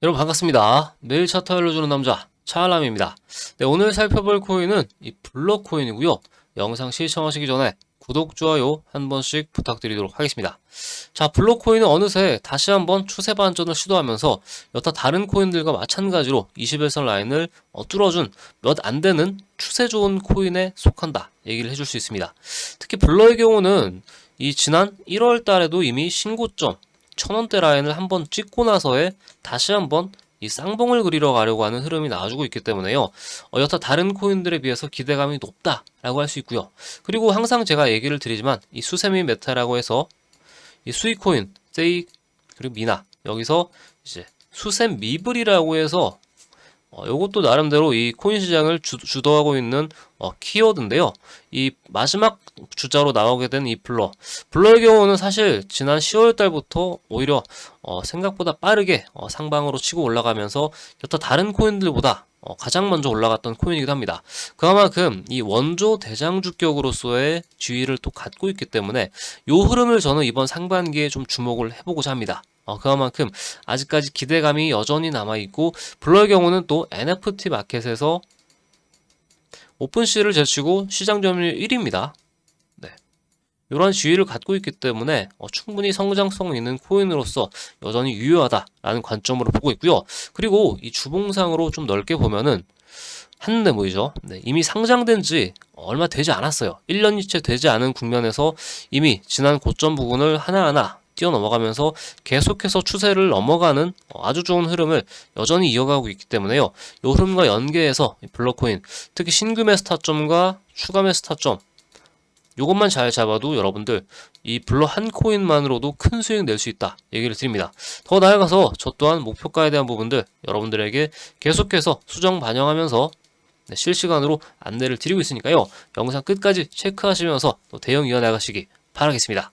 여러분 반갑습니다. 매일 차트 알려주는 남자 차알람입니다. 네, 오늘 살펴볼 코인은 이 블럭 코인이고요. 영상 시청하시기 전에 구독, 좋아요 한 번씩 부탁드리도록 하겠습니다. 자, 블록 코인은 어느새 다시 한번 추세 반전을 시도하면서 여타 다른 코인들과 마찬가지로 21선 라인을 어, 뚫어준 몇 안 되는 추세 좋은 코인에 속한다 얘기를 해줄 수 있습니다. 특히 블러의 경우는 이 지난 1월 달에도 이미 신고점 1000원대 라인을 한번 찍고 나서에 다시 한번 이 쌍봉을 그리러 가려고 하는 흐름이 나와주고 있기 때문에요. 어, 여타 다른 코인들에 비해서 기대감이 높다라고 할 수 있고요. 그리고 항상 제가 얘기를 드리지만 이 수세미 메타라고 해서 이 수익 코인, 세이 그리고 미나 여기서 이제 수셈 미블이라고 해서 어, 요것도 나름대로 이 코인 시장을 주, 주도하고 있는 어, 키워드인데요. 이 마지막 주자로 나오게 된 이 블러. 블러의 경우는 사실 지난 10월 달부터 오히려 어, 생각보다 빠르게 어, 상방으로 치고 올라가면서 여타 다른 코인들보다 어, 가장 먼저 올라갔던 코인이기도 합니다. 그만큼 이 원조 대장주격으로서의 지위를 또 갖고 있기 때문에 이 흐름을 저는 이번 상반기에 좀 주목을 해보고자 합니다. 어, 그만큼 아직까지 기대감이 여전히 남아있고 블러의 경우는 또 NFT 마켓에서 오픈시를 제치고 시장 점유율 1위입니다. 네. 이러한 지위를 갖고 있기 때문에 어, 충분히 성장성 있는 코인으로서 여전히 유효하다라는 관점으로 보고 있고요. 그리고 이 주봉상으로 좀 넓게 보면은 한눈에 보이죠? 네, 이미 상장된 지 얼마 되지 않았어요. 1년이 채 되지 않은 국면에서 이미 지난 고점 부분을 하나하나 뛰어넘어가면서 계속해서 추세를 넘어가는 아주 좋은 흐름을 여전히 이어가고 있기 때문에요. 이 흐름과 연계해서 블록코인, 특히 신규 매스타점과 추가 매스타점 이것만 잘 잡아도 여러분들 이 블러 한 코인만으로도 큰 수익 낼 수 있다 얘기를 드립니다. 더 나아가서 저 또한 목표가에 대한 부분들 여러분들에게 계속해서 수정 반영하면서 네, 실시간으로 안내를 드리고 있으니까요. 영상 끝까지 체크하시면서 또 대응 이어나가시기 바라겠습니다.